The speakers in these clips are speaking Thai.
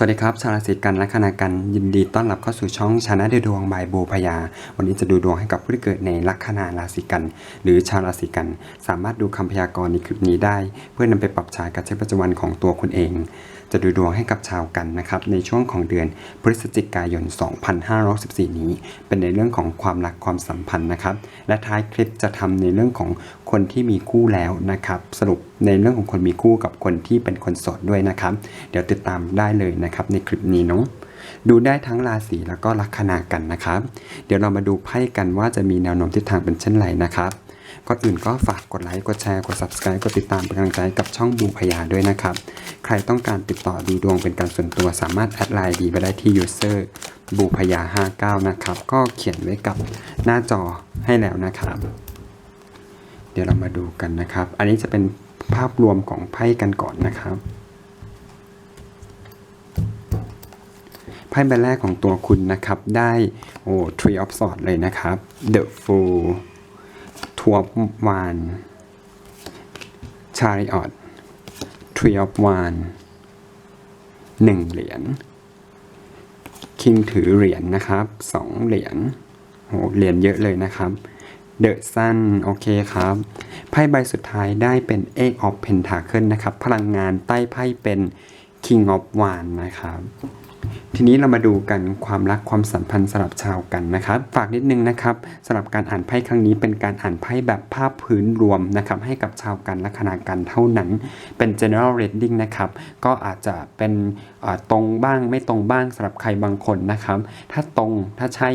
สวัสดีครับ ชาวราศีกันและคณากันยินดีต้อนรับเข้าสู่ช่องชนะด้วยดวงบายโบพยา วันนี้จะดูดวงให้กับผู้ที่เกิดในลัคนาราศีกัน หรือชาวราศีกัน สามารถดูคำพยากรณ์ในคลิปนี้ได้ เพื่อนำไปปรับใช้กับชีวิตประจำวันของตัวคุณเอง จะดูดวงให้กับชาวกันนะครับในช่วงของเดือนพฤศจิกายน 2564 นี้ เป็นในเรื่องของความรักความสัมพันธ์นะครับ และท้ายคลิปจะทำในเรื่องของคนที่มีคู่แล้วนะครับสรุปในเรื่องของคนมีคู่กับคนที่เป็นคนโสดด้วยนะครับ เดี๋ยวติดตามได้เลยนะครับในคลิปนี้เนาะดูได้ทั้งราศีแล้วก็ลัคนากันนะครับ เดี๋ยวเรามาดูไพ่กันว่าจะมีแนวโน้มทิศทางเป็นเช่นไรนะครับ ก่อนอื่นก็ฝากกดไลค์ กดแชร์ กด subscribe กดติดตามเป็นกำลังใจกับช่องบูพยาด้วยนะครับ ใครต้องการติดต่อดูดวงเป็นการส่วนตัวสามารถแอดไลน์ดีไปได้ที่ user บูพยา 59 นะครับ ก็เขียนไว้กับหน้าจอให้แล้วนะครับ เดี๋ยวเรามาดูกันนะครับ อันนี้จะเป็นภาพรวมของไพ่กันก่อนนะครับไพ่ใบแรกของตัวคุณนะครับ ได้โอ้ Three of Swords เลยนะครับ The Fool Two of Wands Chariot Three of Wands หนึ่งเหรียญคิงถือเหรียญนะครับสองเหรียญโหเหรียญเยอะเลยนะครับเดอะซันโอเคครับ ไพ่ใบสุดท้ายได้เป็น Eight of Pentacle นะครับ พลังงานใต้ไพ่เป็น King of Wands นะครับ ทีนี้เรามาดูกันความรักความสัมพันธ์สำหรับชาวกันนะครับ ฝากนิดนึงนะครับสำหรับการอ่านไพ่ครั้งนี้เป็นการอ่านไพ่แบบภาพพื้นรวมนะครับให้กับชาวกันและคณากันเท่านั้น เป็น general reading นะครับก็อาจจะเป็นตรงบ้างไม่ตรงบ้างสำหรับใครบางคนนะครับ ถ้าตรงถ้าใช่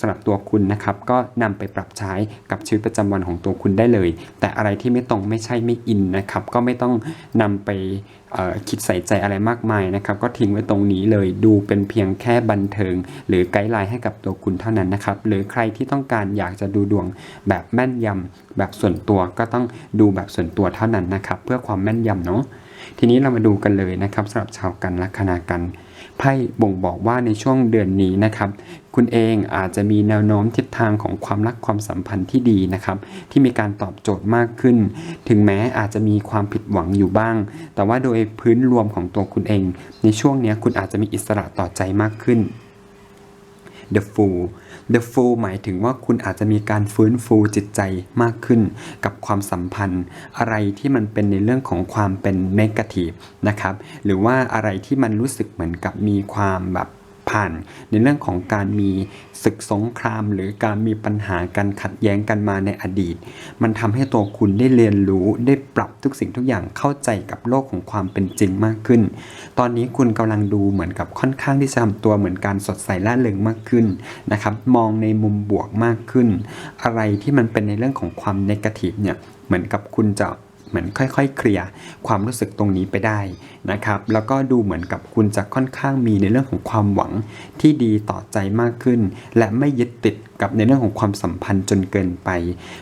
สำหรับตัวคุณนะครับ ก็นำไปปรับใช้กับชีวิตประจำวันของตัวคุณได้เลย แต่อะไรที่ไม่ตรงไม่ใช่ไม่อินนะครับ ก็ไม่ต้องนำไปคิดใส่ใจอะไรมากมายนะครับ ก็ทิ้งไว้ตรงนี้เลยดูเป็นเพียงแค่บันเทิง หรือไกด์ไลน์ให้กับตัวคุณเท่านั้นนะครับ หรือใครที่ต้องการอยากจะดูดวงแบบแม่นยำแบบส่วนตัวก็ต้องดูแบบส่วนตัวเท่านั้นนะครับ เพื่อความแม่นยำเนาะทีนี้เรามาดูกันเลยนะครับสำหรับชาวกันลัคนากัน ไพ่บ่งบอกว่าในช่วงเดือนนี้นะครับ คุณเองอาจจะมีแนวโน้มทิศทางของความรักความสัมพันธ์ที่ดีนะครับ ที่มีการตอบโจทย์มากขึ้น ถึงแม้อาจจะมีความผิดหวังอยู่บ้าง แต่ว่าโดยพื้นรวมของตัวคุณเอง ในช่วงนี้คุณอาจจะมีอิสระต่อใจมากขึ้น The Fool The Fool หมายถึงว่าคุณอาจจะมีการฟื้นฟูจิตใจมากขึ้น กับความสัมพันธ์ อะไรที่มันเป็นในเรื่องของความเป็นเนกาทีฟนะครับ หรือว่าอะไรที่มันรู้สึกเหมือนกับมีความแบบ ผ่าน ในเรื่องของการมีศึกสงคราม หรือการมีปัญหาการขัดแย้งกันมาในอดีต มันทำให้ตัวคุณได้เรียนรู้ได้ปรับทุกสิ่งทุกอย่างเข้าใจกับโลกของความเป็นจริงมากขึ้น ตอนนี้คุณกำลังดูเหมือนกับค่อนข้างที่จะทำตัวเหมือนการสดใสล่าเริงมากขึ้นนะครับ มองในมุมบวกมากขึ้น อะไรที่มันเป็นในเรื่องของความนกาทีฟเนี่ยเหมือนกับคุณจะ เหมือนค่อยๆ เคลียร์ความรู้สึกตรงนี้ไปได้นะครับแล้วก็ดูเหมือนกับคุณจะค่อนข้างมีในเรื่องของความหวังที่ดีต่อใจมากขึ้น และไม่ยึดติดกับในเรื่องของความสัมพันธ์จนเกินไป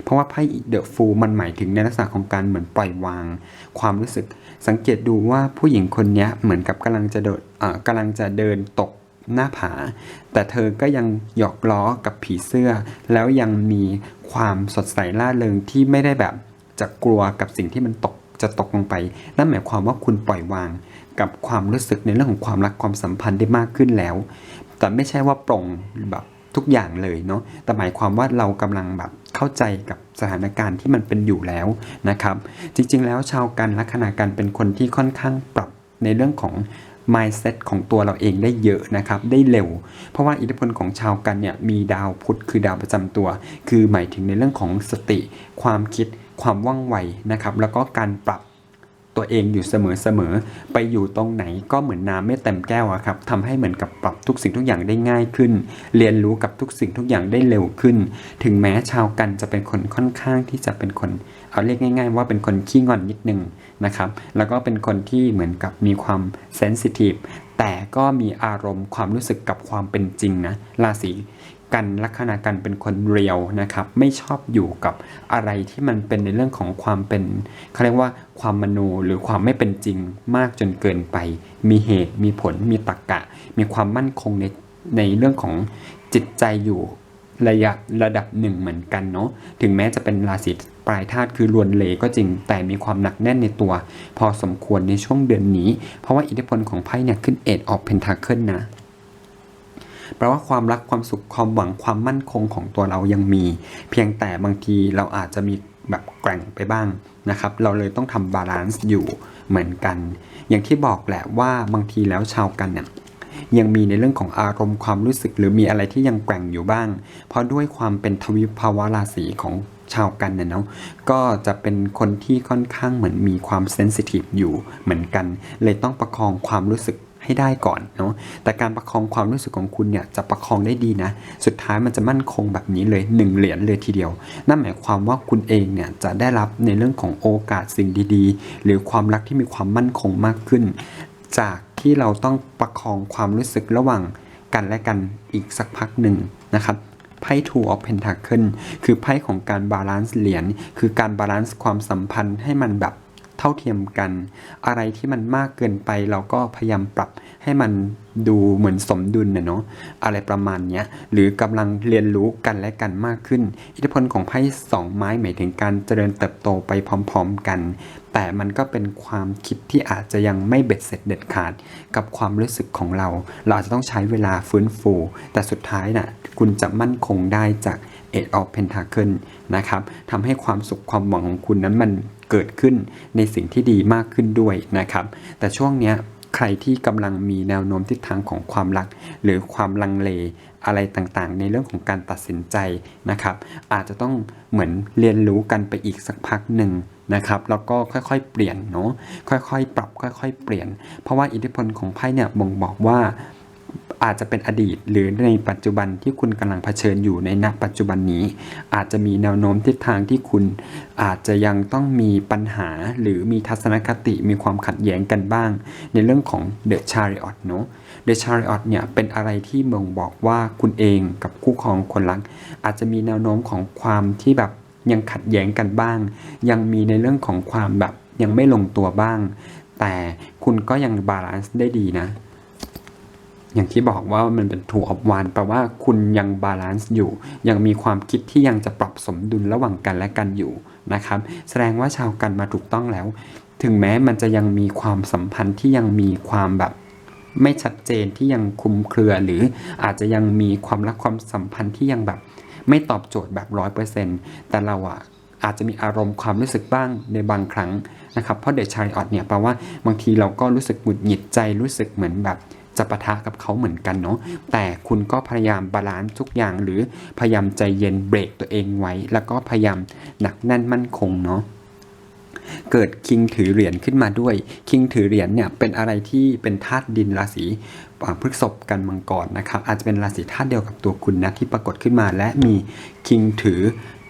เพราะว่าไพ่เดอะฟูมันหมายถึงในลักษณะของการเหมือนปล่อยวาง ความรู้สึกสังเกตดูว่าผู้หญิงคนนี้เหมือนกับกำลังจะเดินอ่ากำลังจะเดินตกหน้าผา แต่เธอก็ยังหยอกล้อกับผีเสื้อ แล้วยังมีความสดใสล่าเริงที่ไม่ได้แบบ จะกลัวกับสิ่งที่มันตกจะตกลงไป นั่นหมายความว่าคุณปล่อยวาง กับความรู้สึกในเรื่องของความรักความสัมพันธ์ได้มากขึ้นแล้ว แต่ไม่ใช่ว่าปรงแบบทุกอย่างเลยเนาะ แต่หมายความว่าเรากำลังแบบเข้าใจกับสถานการณ์ที่มันเป็นอยู่แล้วนะครับ จริงๆ แล้วชาวกันลัคนากันเป็นคนที่ค่อนข้างปรับในเรื่องของ mindset ของตัวเราเองได้เยอะนะครับ ได้เร็ว เพราะว่าอิทธิพลของชาวกันเนี่ยมีดาวพุธคือดาวประจำตัว คือหมายถึงในเรื่องของสติ ความคิด ความว่องไวนะครับ แล้วก็การปรับตัวเองอยู่เสมอๆ ไปอยู่ตรงไหนก็เหมือนน้ำไม่เต็มแก้วครับทำให้เหมือนกับปรับทุกสิ่งทุกอย่างได้ง่ายขึ้น เรียนรู้กับทุกสิ่งทุกอย่างได้เร็วขึ้น ถึงแม้ชาวกันจะเป็นคนค่อนข้างที่จะเป็นคน เอาเรียกง่าย ๆ ว่าเป็นคนขี้งอนนิดนึงนะครับ แล้วก็เป็นคนที่เหมือนกับมีความเซนซิทีฟ แต่ก็มีอารมณ์ความรู้สึกกับความเป็นจริงนะ ราศี กันลัคนากันเป็นคนเรียวนะครับ ไม่ชอบอยู่กับอะไรที่มันเป็นในเรื่องของความเป็นเขาเรียกว่าความมโนหรือความไม่เป็นจริงมากจนเกินไป มีเหตุ มีผล มีตรรกะมีความมั่นคงในในเรื่องของจิตใจอยู่ระยะระดับหนึ่งเหมือนกันเนาะถึงแม้จะเป็นราศีปลายธาตุคือลวนเลก็จริง แต่มีความหนักแน่นในตัว พอสมควรในช่วงเดือนนี้ เพราะว่าอิทธิพลของไพ่เนี่ยขึ้นเอ็ดออฟเพนทาเคิลนะ แปลว่าความรักความสุขความหวังความมั่นคงของตัวเรายังมี เพียงแต่บางทีเราอาจจะมีแบบแกร่งไปบ้างนะครับ เราเลยต้องทำบาลานซ์อยู่เหมือนกัน อย่างที่บอกแหละว่าบางทีแล้วชาวกันเนี่ยยังมีในเรื่องของอารมณ์ความรู้สึก หรือมีอะไรที่ยังแกร่งอยู่บ้าง เพราะด้วยความเป็นทวิภาวะราศีของชาวกันเนี่ยเนาะก็จะเป็นคนที่ค่อนข้างเหมือนมีความเซนซิทีฟอยู่เหมือนกัน เลยต้องประคองความรู้สึก ให้ได้ก่อนเนาะแต่การประคองความรู้สึกของคุณเนี่ยจะประคองได้ดีนะ สุดท้ายมันจะมั่นคงแบบนี้เลยหนึ่งเหรียญเลยทีเดียว นั่นหมายความว่าคุณเองเนี่ยจะได้รับในเรื่องของโอกาสสิ่งดีๆ หรือความรักที่มีความมั่นคงมากขึ้น จากที่เราต้องประคองความรู้สึกระหว่างกันและกันอีกสักพักหนึ่งนะครับไพ่ Two of Pentacle คือไพ่ของการบาลานซ์เหรียญคือการบาลานซ์ความสัมพันธ์ให้มันแบบ เท่าเทียมกัน อะไรที่มันมากเกินไปเราก็พยายามปรับให้มันดูเหมือนสมดุลนะเนาะอะไรประมาณเนี้ยหรือกำลังเรียนรู้กันและกันมากขึ้น อิทธิพลของไพ่สองไม้หมายถึงการเจริญเติบโตไปพร้อม ๆกัน แต่มันก็เป็นความคิดที่อาจจะยังไม่เบ็ดเสร็จเด็ดขาด กับความรู้สึกของเรา เราอาจจะต้องใช้เวลาฟื้นฟู แต่สุดท้ายน่ะคุณจะมั่นคงได้จาก Eight of Pentacle นะครับทำให้ความสุขความหวังของคุณนั้นมัน เกิดขึ้นในสิ่งที่ดีมากขึ้นด้วยนะครับ แต่ช่วงเนี้ยใครที่กำลังมีแนวโน้มทิศทางของความรัก หรือความลังเลอะไรต่างๆ ในเรื่องของการตัดสินใจนะครับ อาจจะต้องเหมือนเรียนรู้กันไปอีกสักพักหนึ่งนะครับแล้วก็ค่อยๆเปลี่ยนเนาะค่อยๆ ปรับค่อย ๆ เปลี่ยน เพราะว่าอิทธิพลของไพ่เนี่ยบ่งบอกว่า อาจจะเป็นอดีต หรือในปัจจุบันที่คุณกำลังเผชิญอยู่ในณปัจจุบันนี้ อาจจะมีแนวโน้มทิศทางที่คุณอาจจะยังต้องมีปัญหาหรือมีทัศนคติมีความขัดแย้งกันบ้าง ในเรื่องของ The Chariot เนอะ The Chariot เนี่ยเป็นอะไรที่บ่งบอกว่าคุณเองกับคู่ครองคนรัก อาจจะมีแนวโน้มของความที่แบบยังขัดแย้งกันบ้าง ยังมีในเรื่องของความแบบยังไม่ลงตัวบ้าง แต่คุณก็ยังบาลานซ์ได้ดีนะ อย่างที่บอกว่ามันเป็นถูกอบวานแปลว่าคุณยังบาลานซ์อยู่ ยังมีความคิดที่ยังจะปรับสมดุลระหว่างกันและกันอยู่นะครับ แสดงว่าชาวกันมาถูกต้องแล้ว ถึงแม้มันจะยังมีความสัมพันธ์ที่ยังมีความแบบไม่ชัดเจนที่ยังคุมเครือหรืออาจจะยังมีความรักความสัมพันธ์ที่ยังแบบ ไม่ตอบโจทย์แบบร้อยเปอร์เซ็นต์แต่เราอะอาจจะมีอารมณ์ความรู้สึกบ้างในบางครั้งนะครับเพราะเดชชายออดเนี่ยแปลว่าบางทีเราก็รู้สึกหงุดหงิดใจรู้สึกเหมือนแบบ จะปะทะกับเขาเหมือนกันเนาะแต่คุณก็พยายามบาลานซ์ทุกอย่าง หรือพยายามใจเย็นเบรกตัวเองไว้ แล้วก็พยายามหนักแน่นมั่นคงเนาะเกิดคิงถือเหรียญขึ้นมาด้วย คิงถือเหรียญเนี่ยเป็นอะไรที่เป็นธาตุดินราศีอ่าพฤษภกันมังกรนะครับอาจจะเป็นราศีธาตุเดียวกับตัวคุณนะที่ปรากฏขึ้นมาและมีคิงถือ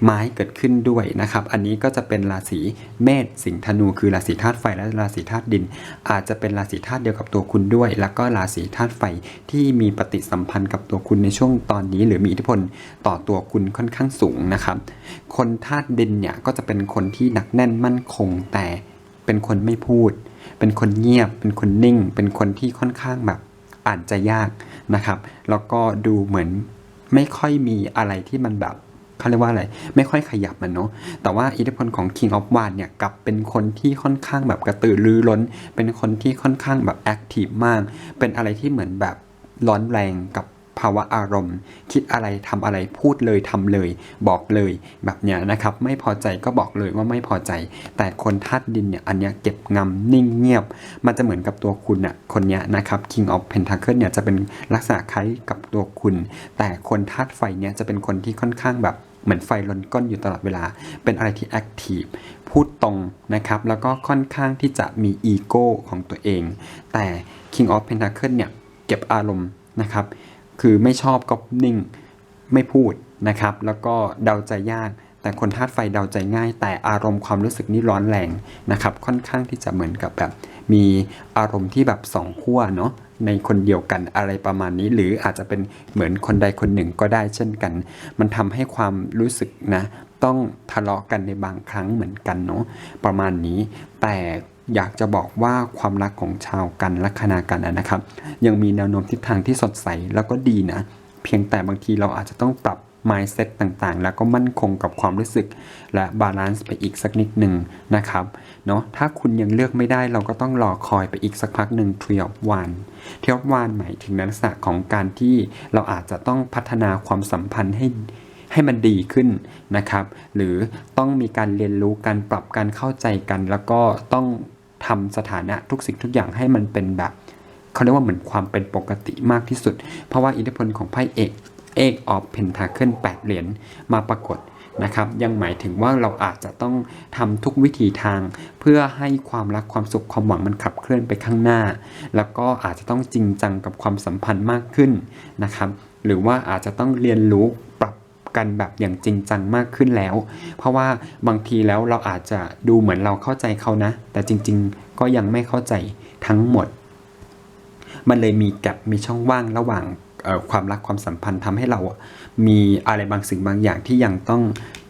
ไม้เกิดขึ้นด้วยนะครับ อันนี้ก็จะเป็นราศีเมษสิงห์ธนู คือราศีธาตุไฟและราศีธาตุดิน อาจจะเป็นราศีธาตุเดียวกับตัวคุณด้วย แล้วก็ราศีธาตุไฟที่มีปฏิสัมพันธ์กับตัวคุณในช่วงตอนนี้ หรือมีอิทธิพลต่อตัวคุณค่อนข้างสูงนะครับ คนธาตุดินเนี่ยก็จะเป็นคนที่หนักแน่นมั่นคงแต่เป็นคนไม่พูด เป็นคนเงียบ เป็นคนนิ่ง เป็นคนที่ค่อนข้างแบบอ่านใจยากนะครับ แล้วก็ดูเหมือนไม่ค่อยมีอะไรที่มันแบบ เขาเรียกว่าอะไร ไม่ค่อยขยับมันเนาะแต่ว่าอิทธิพลของ King of w a n เนี่ยกลับเป็นคนที่ค่อนข้างแบบกระตือรือร้น เป็นคนที่ค่อนข้างแบบแอคทีฟมาก เป็นอะไรที่เหมือนแบบร้อนแรงกับภาวะอารมณ์ คิดอะไรทำอะไรพูดเลยทำเลย บอกเลยแบบเนี้ยนะครับ ไม่พอใจก็บอกเลยว่าไม่พอใจ แต่คนธาตุดินเนี่ยอันเนี้ยเก็บงำนิ่งเงียบ มันจะเหมือนกับตัวคุณอะคนเนี้ยนะครับ King of Pentacle เนี่ยจะเป็นลักษณะคล้ายกับตัวคุณ แต่คนธาตุไฟเนี่ยจะเป็นคนที่ค่อนข้างแบบ เหมือนไฟลนก้นอยู่ตลอดเวลา เป็นอะไรที่แอคทีฟพูดตรงนะครับ แล้วก็ค่อนข้างที่จะมีอีโก้ของตัวเอง แต่ King of Pentacle เนี่ย เก็บอารมณ์นะครับ คือไม่ชอบก็นิ่งไม่พูดนะครับ แล้วก็เดาใจยาก แต่คนธาตุไฟเดาใจง่าย แต่อารมณ์ความรู้สึกนี่ร้อนแรงนะครับ ค่อนข้างที่จะเหมือนกับแบบมีอารมณ์ที่แบบสองขั้วเนาะ ในคนเดียวกันอะไรประมาณนี้ หรืออาจจะเป็นเหมือนคนใดคนหนึ่งก็ได้เช่นกัน มันทำให้ความรู้สึกนะ ต้องทะเลาะกันในบางครั้งเหมือนกันเนาะประมาณนี้ แต่อยากจะบอกว่าความรักของชาวกันลัคนากันนะครับ ยังมีแนวโน้มทิศทางที่สดใสแล้วก็ดีนะ เพียงแต่บางทีเราอาจจะต้องปรับ mindset ต่างๆ แล้วก็มั่นคงกับความรู้สึก และบาลานซ์ไปอีกสักนิดหนึ่งนะครับเนาะถ้าคุณยังเลือกไม่ได้เราก็ต้องรอคอยไปอีกสักพักหนึ่ง Tree of One Tree of One หมายถึงลักษณะของการที่เราอาจจะต้องพัฒนาความสัมพันธ์ให้ให้มันดีขึ้นนะครับ หรือต้องมีการเรียนรู้การปรับการเข้าใจกัน แล้วก็ต้องทำสถานะทุกสิ่งทุกอย่างให้มันเป็นแบบเขาเรียกว่าเหมือนความเป็นปกติมากที่สุด เพราะว่าอิทธิพลของไพ่เอก เอกออฟเพนทาเคิล8เหรียญมาปรากฏนะครับยังหมายถึงว่าเราอาจจะต้องทำทุกวิธีทาง เพื่อให้ความรักความสุขความหวังมันขับเคลื่อนไปข้างหน้า แล้วก็อาจจะต้องจริงจังกับความสัมพันธ์มากขึ้นนะครับหรือว่าอาจจะต้องเรียนรู้ปรับกันแบบอย่างจริงจังมากขึ้นแล้ว เพราะว่าบางทีแล้วเราอาจจะดูเหมือนเราเข้าใจเขานะ แต่จริงๆก็ยังไม่เข้าใจทั้งหมด มันเลยมีแกลบมีช่องว่างระหว่าง ความรักความสัมพันธ์ทำให้เรามีอะไรบางสิ่งบางอย่างที่ยังต้อง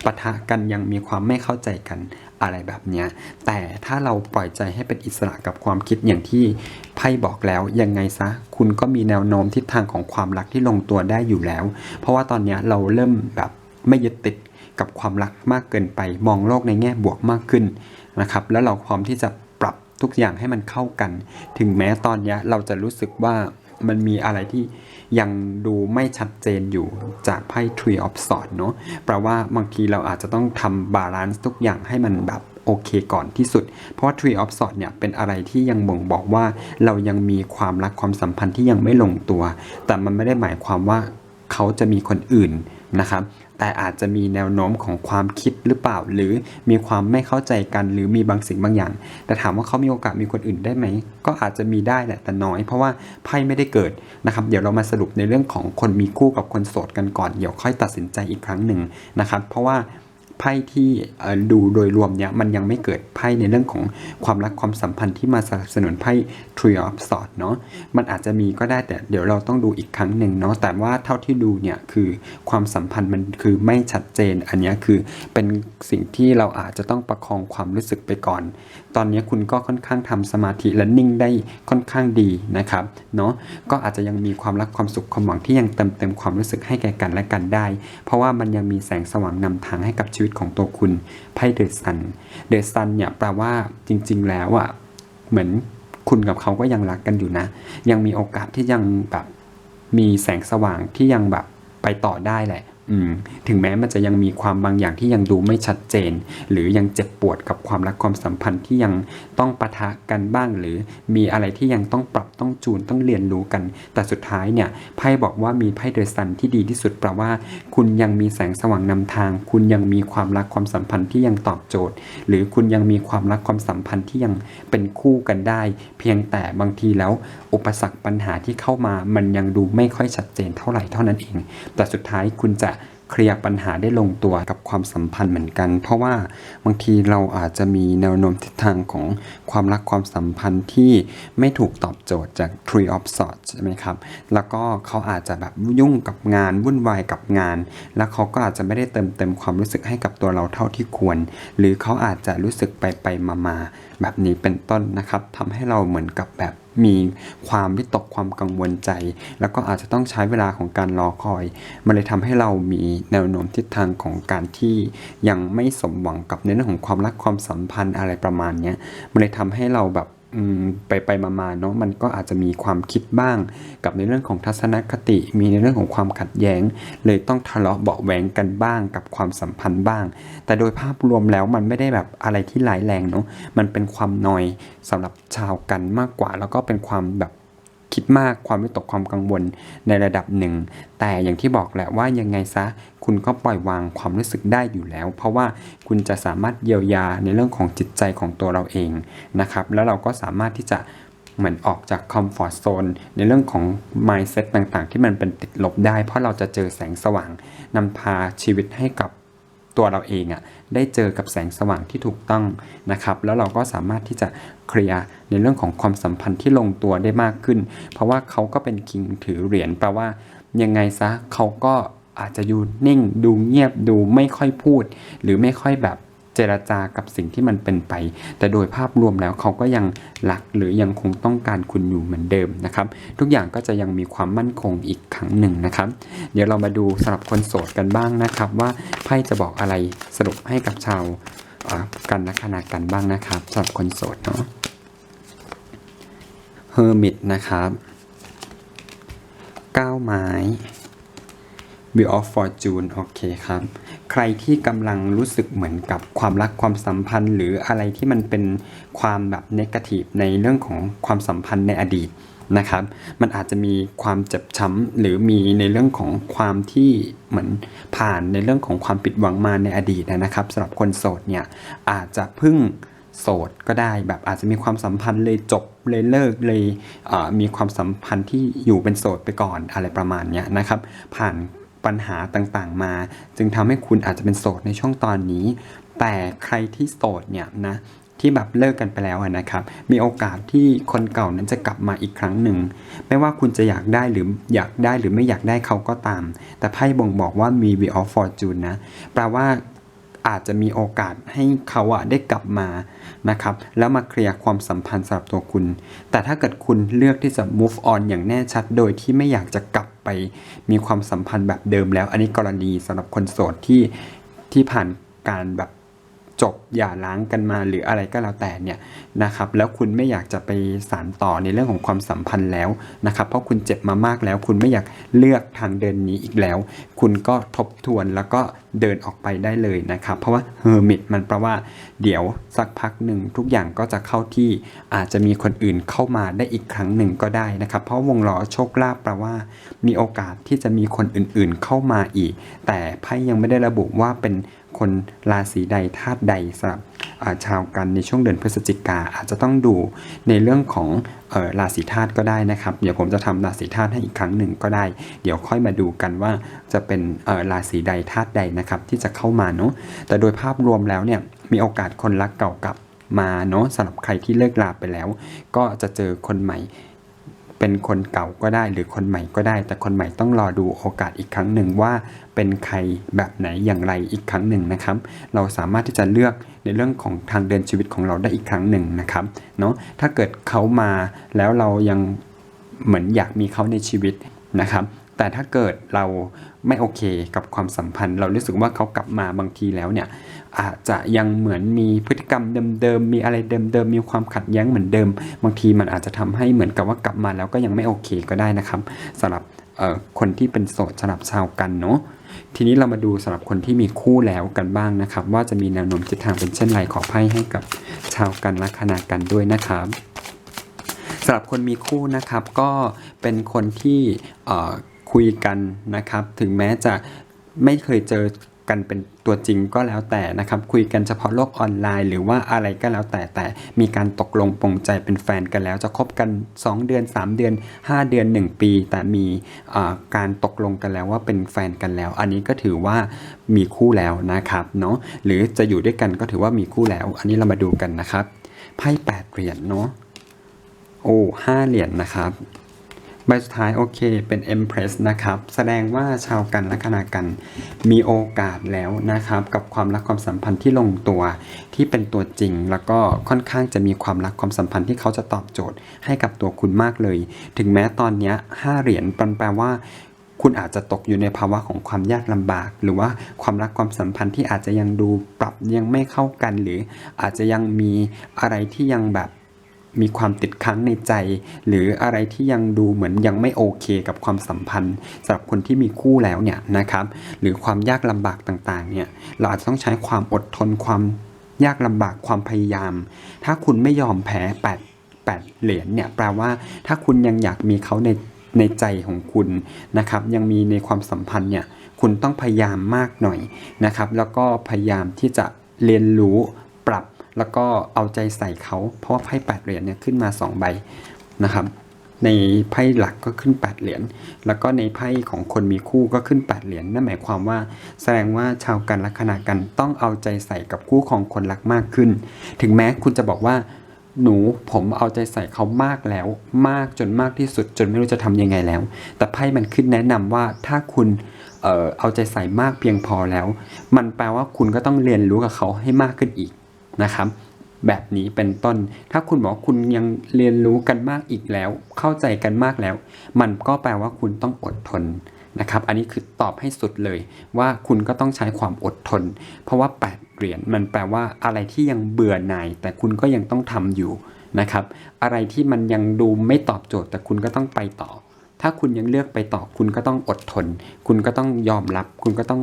ปะทะกันยังมีความไม่เข้าใจกันอะไรแบบนี้แต่ถ้าเราปล่อยใจให้เป็นอิสระกับความคิดอย่างที่ไพ่บอกแล้วยังไงซะ คุณก็มีแนวโน้มทิศทางของความรักที่ลงตัวได้อยู่แล้ว เพราะว่าตอนนี้เราเริ่มแบบไม่ยึดติดกับความรักมากเกินไป มองโลกในแง่บวกมากขึ้นนะครับ แล้วเราพร้อมที่จะปรับทุกอย่างให้มันเข้ากัน ถึงแม้ตอนนี้เราจะรู้สึกว่ามันมีอะไรที่ ยังดูไม่ชัดเจนอยู่จากไพ่ Tree of Swords เนาะแปลว่าบางทีเราอาจจะต้องทำบาลานซ์ทุกอย่างให้มันแบบโอเคก่อนที่สุด เพราะว่า Tree of Swords เนี่ยเป็นอะไรที่ยังบ่งบอกว่า เรายังมีความรักความสัมพันธ์ที่ยังไม่ลงตัว แต่มันไม่ได้หมายความว่าเขาจะมีคนอื่นนะครับ แต่อาจจะมีแนวโน้มของความคิดหรือเปล่า หรือมีความไม่เข้าใจกัน หรือมีบางสิ่งบางอย่าง แต่ถามว่าเขามีโอกาสมีคนอื่นได้ไหม ก็อาจจะมีได้แหละแต่น้อย เพราะว่าไพ่ไม่ได้เกิดนะครับ เดี๋ยวเรามาสรุปในเรื่องของคนมีคู่กับคนโสดกันก่อน เดี๋ยวค่อยตัดสินใจอีกครั้งหนึ่งนะครับ เพราะว่า ไพ่ที่ดูโดยรวมเนี่ยมันยังไม่เกิดไพ่ในเรื่องของความรักความสัมพันธ์ที่มาสนับสนุนไพ่ Tree of Swords เนาะมันอาจจะมีก็ได้แต่เดี๋ยวเราต้องดูอีกครั้งหนึ่งเนาะแต่ว่าเท่าที่ดูเนี่ยคือความสัมพันธ์มันคือไม่ชัดเจน อันนี้คือเป็นสิ่งที่เราอาจจะต้องประคองความรู้สึกไปก่อน ตอนนี้คุณก็ค่อนข้างทำสมาธิและนิ่งได้ค่อนข้างดีนะครับเนาะก็อาจจะยังมีความรักความสุขความหวังที่ยังเติมเต็มความรู้สึกให้แก่กันและกันได้ เพราะว่ามันยังมีแสงสว่างนำทางให้กับชีวิตของตัวคุณไพ่เดอะซันเดอะซันเนี่ยแปลว่าจริง ๆ แล้วอะ่ะเหมือนคุณกับเขาก็ยังรักกันอยู่นะ ยังมีโอกาสที่ยังแบบมีแสงสว่างที่ยังแบบไปต่อได้แหละ ถึงแม้มันจะยังมีความบางอย่างที่ยังดูไม่ชัดเจน หรือยังเจ็บปวดกับความรักความสัมพันธ์ที่ยังต้องปะทะกันบ้าง หรือมีอะไรที่ยังต้องปรับต้องจูนต้องเรียนรู้กัน แต่สุดท้ายเนี่ยไพ่บอกว่ามีไพ่เดอะซันที่ดีที่สุดแปลว่า คุณยังมีแสงสว่างนำทาง คุณยังมีความรักความสัมพันธ์ที่ยังตอบโจทย์ หรือคุณยังมีความรักความสัมพันธ์ที่ยังเป็นคู่กันได้ เพียงแต่บางทีแล้ว อุปสรรคปัญหาที่เข้ามามันยังดูไม่ค่อยชัดเจนเท่าไหร่เท่านั้นเอง แต่สุดท้ายคุณจะ เคลียร์ปัญหาได้ลงตัวกับความสัมพันธ์เหมือนกัน เพราะว่าบางทีเราอาจจะมีแนวโน้มทิศทางของความรักความสัมพันธ์ที่ไม่ถูกตอบโจทย์จาก Tree of Swords ใช่ไหมครับ แล้วก็เขาอาจจะแบบยุ่งกับงานวุ่นวายกับงาน แล้วเขาก็อาจจะไม่ได้เติมเต็มความรู้สึกให้กับตัวเราเท่าที่ควร หรือเขาอาจจะรู้สึกไปไปมามาแบบนี้เป็นต้นนะครับทำให้เราเหมือนกับแบบ มีความวิตกความกังวลใจ แล้วก็อาจจะต้องใช้เวลาของการรอคอย มันเลยทำให้เรามีแนวโน้มทิศทางของการที่ยังไม่สมหวังกับในเรื่องของความรักความสัมพันธ์อะไรประมาณนี้มันเลยทำให้เราแบบ ไปไปมาๆเนาะมันก็อาจจะมีความคิดบ้าง กับในเรื่องของทัศนคติ มีในเรื่องของความขัดแย้ง เลยต้องทะเลาะเบาแหวงกันบ้าง กับความสัมพันธ์บ้าง แต่โดยภาพรวมแล้วมันไม่ได้แบบอะไรที่ร้ายแรงเนาะมันเป็นความนอยสำหรับชาวกันมากกว่า แล้วก็เป็นความแบบ คิดมากความวิตกความกังวลในระดับหนึ่ง แต่อย่างที่บอกแหละว่ายังไงซะคุณก็ปล่อยวางความรู้สึกได้อยู่แล้ว เพราะว่าคุณจะสามารถเยียวยาในเรื่องของจิตใจของตัวเราเองนะครับ แล้วเราก็สามารถที่จะเหมือนออกจากคอมฟอร์ z โซนในเรื่องของ mindset ต่างๆ ที่มันเป็นติดลบได้ เพราะเราจะเจอแสงสว่างนำพาชีวิตให้กับตัวเราเองอะ่ะ ได้เจอกับแสงสว่างที่ถูกต้องนะครับ แล้วเราก็สามารถที่จะเคลียร์ในเรื่องของความสัมพันธ์ที่ลงตัวได้มากขึ้น เพราะว่าเขาก็เป็นคิงถือเหรียญแปลว่ายังไงซะเขาก็อาจจะอยู่นิ่ง ดูเงียบดูไม่ค่อยพูด หรือไม่ค่อยแบบ เจรจากับสิ่งที่มันเป็นไป แต่โดยภาพรวมแล้วเขาก็ยังรักหรือยังคงต้องการคุณอยู่เหมือนเดิมนะครับ ทุกอย่างก็จะยังมีความมั่นคงอีกครั้งหนึ่งนะครับ เดี๋ยวเรามาดูสำหรับคนโสดกันบ้างนะครับ ว่าไพ่จะบอกอะไรสรุปให้กับชาวกันลัคนากันบ้างนะครับสำหรับคนโสดเนาะเฮอร์มิตนะครับก้าวไม้ Wheel of Fortune โอเคครับ ใครที่กำลังรู้สึกเหมือนกับความรักความสัมพันธ์ หรืออะไรที่มันเป็นความแบบนกาทีฟในเรื่องของความสัมพันธ์ในอดีตนะครับ มันอาจจะมีความเจ็บช้ำหรือมีในเรื่องของความที่เหมือนผ่านในเรื่องของความผิดหวังมาในอดีตนะครับสำหรับคนโสดเนี่ยอาจจะพิ่งโสดก็ได้แบบอาจจะมีความสัมพันธ์เลยจบเลยเลิกเลยมีความสัมพันธ์ที่อยู่เป็นโสดไปก่อนอะไรประมาณเนี้ยนะครับ ผ่าน ปัญหาต่างๆ มา จึงทำให้คุณอาจจะเป็นโสดในช่วงตอนนี้ แต่ใครที่โสดเนี่ยนะที่แบบเลิกกันไปแล้วนะครับ มีโอกาสที่คนเก่านั้นจะกลับมาอีกครั้งหนึ่ง ไม่ว่าคุณจะอยากได้หรืออยากได้หรือไม่อยากได้เขาก็ตาม แต่ไพ่บ่งบอกว่ามี v of Fortune นะ แปลว่าอาจจะมีโอกาสให้เขาอะได้กลับมา นะครับ แล้วมาเคลียร์ความสัมพันธ์สำหรับตัวคุณ แต่ถ้าเกิดคุณเลือกที่จะ move on อย่างแน่ชัด โดยที่ไม่อยากจะกลับไปมีความสัมพันธ์แบบเดิมแล้ว อันนี้กรณีสำหรับคนโสดที่ที่ผ่านการแบบ จบหย่าร้างกันมาหรืออะไรก็แล้วแต่เนี่ยนะครับแล้วคุณไม่อยากจะไปสานต่อในเรื่องของความสัมพันธ์แล้วนะครับเพราะคุณเจ็บมามากแล้ว คุณไม่อยากเลือกทางเดินนี้อีกแล้ว คุณก็ทบทวนแล้วก็เดินออกไปได้เลยนะครับ เพราะว่าเฮอร์มิตมันแปลว่าเดี๋ยวสักพักหนึ่งทุกอย่างก็จะเข้าที่อาจจะมีคนอื่นเข้ามาได้อีกครั้งหนึ่งก็ได้นะครับ เพราะวงล้อโชคลาภแปลว่า มีโอกาสที่จะมีคนอื่นๆเข้ามาอีก แต่ไพ่ยังไม่ได้ระบุว่าเป็น คนราศีใดธาตุใดสำหรับชาวกันในช่วงเดือนพฤศจิกาอาจจะต้องดูในเรื่องของออราศีธาตุก็ได้นะครับ เดี๋ยวผมจะทำราศีธาตุให้อีกครั้งหนึ่งก็ได้ เดี๋ยวค่อยมาดูกันว่าจะเป็นราศีใดธาตุใดนะครับที่จะเข้ามาเนาะแต่โดยภาพรวมแล้วเนี่ยมีโอกาสคนรักเก่ากลับมาเนาะสำหรับใครที่เลิกลาไปแล้ว ก็จะเจอคนใหม่ เป็นคนเก่าก็ได้หรือคนใหม่ก็ได้ แต่คนใหม่ต้องรอดูโอกาสอีกครั้งหนึ่งว่า เป็นใครแบบไหนอย่างไรอีกครั้งหนึ่งนะครับ เราสามารถที่จะเลือกในเรื่องของทางเดินชีวิตของเราได้อีกครั้งหนึ่งนะครับเนาะถ้าเกิดเขามาแล้วเรายังเหมือนอยากมีเขาในชีวิตนะครับแต่ถ้าเกิดเราไม่โอเคกับความสัมพันธ์ เรารู้สึกว่าเขากลับมาบางทีแล้วเนี่ย อาจจะยังเหมือนมีพฤติกรรมเดิมๆ มีอะไรเดิมๆ มีความขัดแย้งเหมือนเดิม บางทีมันอาจจะทำให้เหมือนกับว่ากลับมาแล้วก็ยังไม่โอเคก็ได้นะครับสำหรับคนที่เป็นโสดสำหรับชาวกันเนาะทีนี้เรามาดูสำหรับคนที่มีคู่แล้วกันบ้างนะครับ ว่าจะมีแนวโน้มทิศทางเป็นเช่นไรขอไพ่ให้กับชาวกันลัคนากันด้วยนะครับสำหรับคนมีคู่นะครับก็เป็นคนที่คุยกันนะครับ ถึงแม้จะไม่เคยเจอ กันเป็นตัวจริงก็แล้วแต่นะครับ คุยกันเฉพาะโลกออนไลน์ หรือว่าอะไรก็แล้วแต่แต่มีการตกลงปรงใจเป็นแฟนกันแล้ว จะคบกัน 2 เดือน 3 เดือน 5 เดือน 1 ปี แต่มีการตกลงกันแล้วว่าเป็นแฟนกันแล้ว อันนี้ก็ถือว่ามีคู่แล้วนะครับเนาะหรือจะอยู่ด้วยกันก็ถือว่ามีคู่แล้ว อันนี้เรามาดูกันนะครับไพ่แปดเหรียญเนาะโอ้ห้าเหรียญนะครับ ใบสุดท้ายโอเคเป็น Empress นะครับ แสดงว่าชาวกันและคณากัน มีโอกาสแล้วนะครับ กับความรักความสัมพันธ์ที่ลงตัว ที่เป็นตัวจริง แล้วก็ค่อนข้างจะมีความรักความสัมพันธ์ที่เขาจะตอบโจทย์ให้กับตัวคุณมากเลย ถึงแม้ตอนนี้ห้าเหรียญปันแปลว่าคุณอาจจะตกอยู่ในภาวะของความยากลำบาก หรือว่าความรักความสัมพันธ์ที่อาจจะยังดูปรับยังไม่เข้ากัน หรืออาจจะยังมีอะไรที่ยังแบบ มีความติดค้างในใจ หรืออะไรที่ยังดูเหมือนยังไม่โอเคกับความสัมพันธ์สำหรับคนที่มีคู่แล้วเนี่ยนะครับ หรือความยากลำบากต่างๆเนี่ยเราอาจจะต้องใช้ความอดทนความยากลำบากความพยายาม ถ้าคุณไม่ยอมแพ้แปดแปดเหรียญเนี่ยแปลว่าถ้าคุณยังอยากมีเขาในในใจของคุณนะครับ ยังมีในความสัมพันธ์เนี่ยคุณต้องพยายามมากหน่อยนะครับ แล้วก็พยายามที่จะเรียนรู้ แล้วก็เอาใจใส่เขา เพราะว่าไพ่แปดเหรียญเนี่ยขึ้นมา 2 ใบนะครับ ในไพ่หลักก็ขึ้น 8 เหรียญ แล้วก็ในไพ่ของคนมีคู่ก็ขึ้น 8 เหรียญ นั่นหมายความว่าแสดงว่าชาวกันลัคนากันต้องเอาใจใส่กับคู่ของคนรักมากขึ้น ถึงแม้คุณจะบอกว่าหนูผมเอาใจใส่เขามากแล้ว มากจนมากที่สุดจนไม่รู้จะทำยังไงแล้ว แต่ไพ่มันขึ้นแนะนำว่าถ้าคุณเเอ่อเอาใจใส่มากเพียงพอแล้ว มันแปลว่าคุณก็ต้องเรียนรู้กับเขาให้มากขึ้นอีก นะครับแบบนี้เป็นต้น ถ้าคุณบอกว่าคุณยังเรียนรู้กันมากอีกแล้ว เข้าใจกันมากแล้ว มันก็แปลว่าคุณต้องอดทนนะครับ อันนี้คือตอบให้สุดเลยว่าคุณก็ต้องใช้ความอดทน เพราะว่า 8 เหรียญมันแปลว่าอะไรที่ยังเบื่อหน่าย แต่คุณก็ยังต้องทำอยู่นะครับ อะไรที่มันยังดูไม่ตอบโจทย์ แต่คุณก็ต้องไปต่อ ถ้าคุณยังเลือกไปต่อคุณก็ต้องอดทน คุณก็ต้องยอมรับ คุณก็ต้อง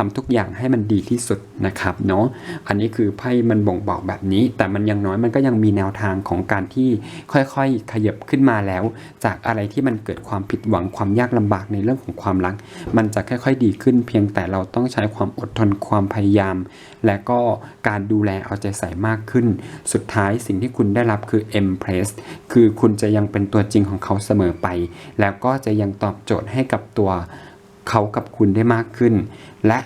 ทำทุกอย่างให้มันดีที่สุดนะครับเนาะอันนี้คือไพ่มันบ่งบอกแบบนี้ แต่มันยังน้อยมันก็ยังมีแนวทางของการที่ค่อยๆ ขยับขึ้นมาแล้ว จากอะไรที่มันเกิดความผิดหวังความยากลำบากในเรื่องของความรัก มันจะค่อยๆดีขึ้น เพียงแต่เราต้องใช้ความอดทนความพยายาม และก็การดูแลเอาใจใส่มากขึ้น สุดท้ายสิ่งที่คุณได้รับคือ Empress คือคุณจะยังเป็นตัวจริงของเขาเสมอไปแล้แล้วก็จะยังตอบโจทย์ให้กับตัวเขากับคุณได้มากขึ้น และ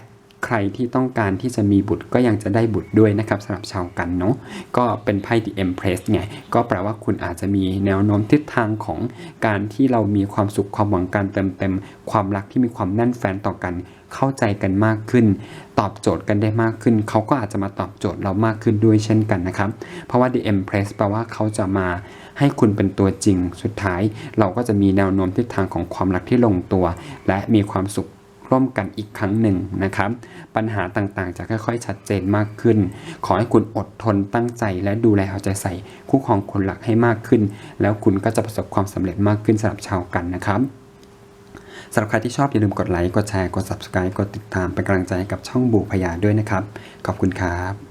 ใครที่ต้องการที่จะมีบุตรก็ยังจะได้บุตรด้วยนะครับสำหรับชาวกันเนาะก็เป็นไพ่ The Empress ไงก็แปลว่าคุณอาจจะมีแนวโน้มทิศทางของการที่เรามีความสุขความหวังการเติมเต็มความรักที่มีความแน่นแฟนต่อกัน เข้าใจกันมากขึ้น ตอบโจทย์กันได้มากขึ้น เขาก็อาจจะมาตอบโจทย์เรามากขึ้นด้วยเช่นกันนะครับ เพราะว่า The Empress แปลว่าเขาจะมาให้คุณเป็นตัวจริงสุดท้าย เราก็จะมีแนวโน้มทิศทางของความรักที่ลงตัว และมีความสุข ร่วมกันอีกครั้งหนึ่งนะครับ ปัญหาต่างๆ จะค่อยๆ ชัดเจนมากขึ้น ขอให้คุณอดทนตั้งใจและดูแลเอาใจใส่คู่ครองคนหลักให้มากขึ้น แล้วคุณก็จะประสบความสำเร็จมากขึ้นสำหรับชาวกันนะครับสำหรับใครที่ชอบอย่าลืมกดไลค์ กดแชร์ กด subscribe กดติดตามเป็นกำลังใจกับช่องบูพยาด้วยนะครับ ขอบคุณครับ